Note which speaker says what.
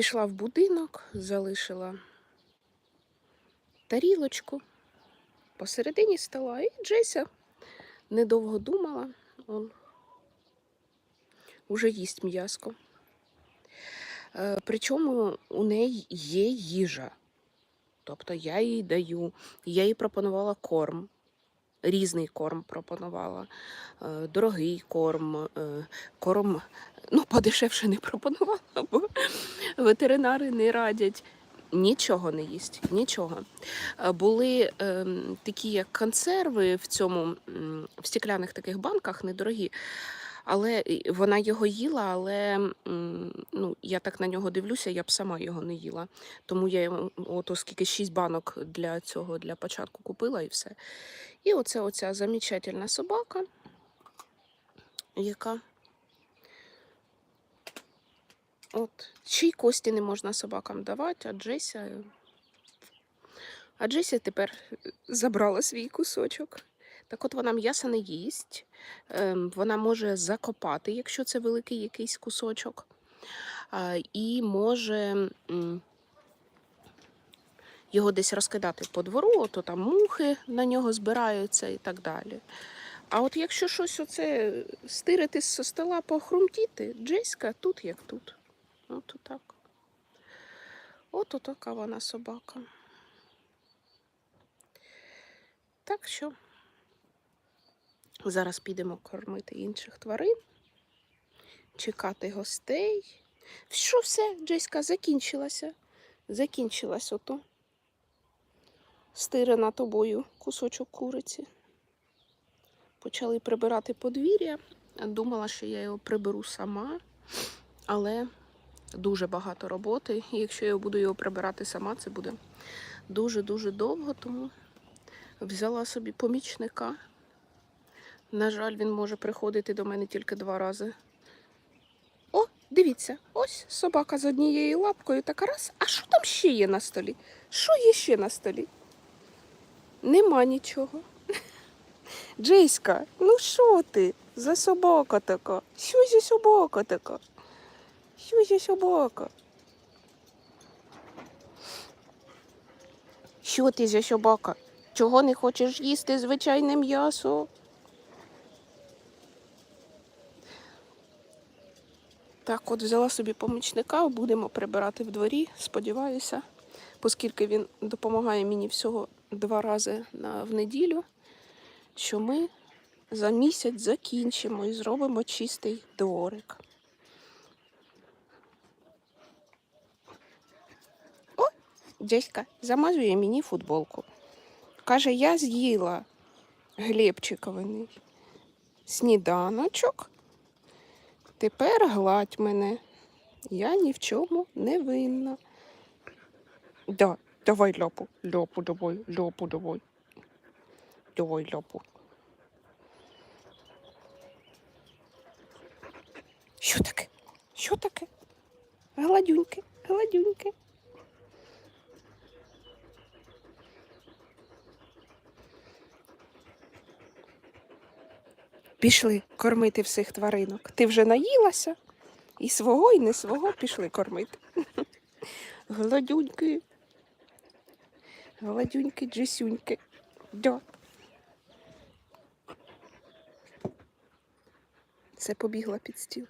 Speaker 1: Пішла в будинок, залишила тарілочку посередині стола, і Джеся недовго думала, он уже їсть м'яско. Е, Причому у неї є їжа. Тобто я їй даю, я їй пропонувала корм, різний корм пропонувала, е, дорогий корм, е, корм, ну, подешевше не пропонувала, бо ветеринари не радять. Нічого не їсть, нічого. Е, Були ем, такі як консерви в цьому в стекляних таких банках недорогі. Але вона його їла, але ну, я так на нього дивлюся, я б сама його не їла. Тому я от оскільки шість банок для цього для початку купила і все. І оце оця замечательна собака, яка. От, чий кості не можна собакам давати, а Джеся. А Джеся тепер забрала свій кусочок. Так от вона м'яса не їсть. Ем, Вона може закопати, якщо це великий якийсь кусочок. І може його десь розкидати по двору, то там мухи на нього збираються і так далі. А от якщо щось оце стирити з стола, похрумтіти, Джеська тут як тут. От отак. От отака вона собака. Так що зараз підемо кормити інших тварин, чекати гостей. Що все, Джеська, закінчилася? Закінчилась ото. Стирена тобою кусочок куриці. Почали прибирати подвір'я. Думала, що я його приберу сама, але дуже багато роботи. І якщо я буду його прибирати сама, це буде дуже-дуже довго, тому взяла собі помічника. На жаль, він може приходити до мене тільки два рази. О, дивіться, ось собака з однією лапкою така раз. А що там ще є на столі? Що є ще на столі? Нема нічого. Джейська, ну що ти за собака така? Що за собака така? Що за собака? Що ти за собака? Чого не хочеш їсти звичайне м'ясо? Так, от взяла собі помічника, будемо прибирати в дворі, сподіваюся, оскільки він допомагає мені всього два рази на, в неділю, що ми за місяць закінчимо і зробимо чистий дворик. О, Джеська замазує мені футболку. Каже, я з'їла Глебчиковий сніданочок. Тепер гладь мене. Я ні в чому не винна. Да, давай ляпу, ляпу, давай, ляпу, давай. Давай ляпу. Що таке? Що таке? Гладюньки, гладюньки. Пішли кормити всіх тваринок. Ти вже наїлася? І свого, і не свого пішли кормити. Гладюньки. Гладюньки, джисюньки. Да. Це побігла під стіл.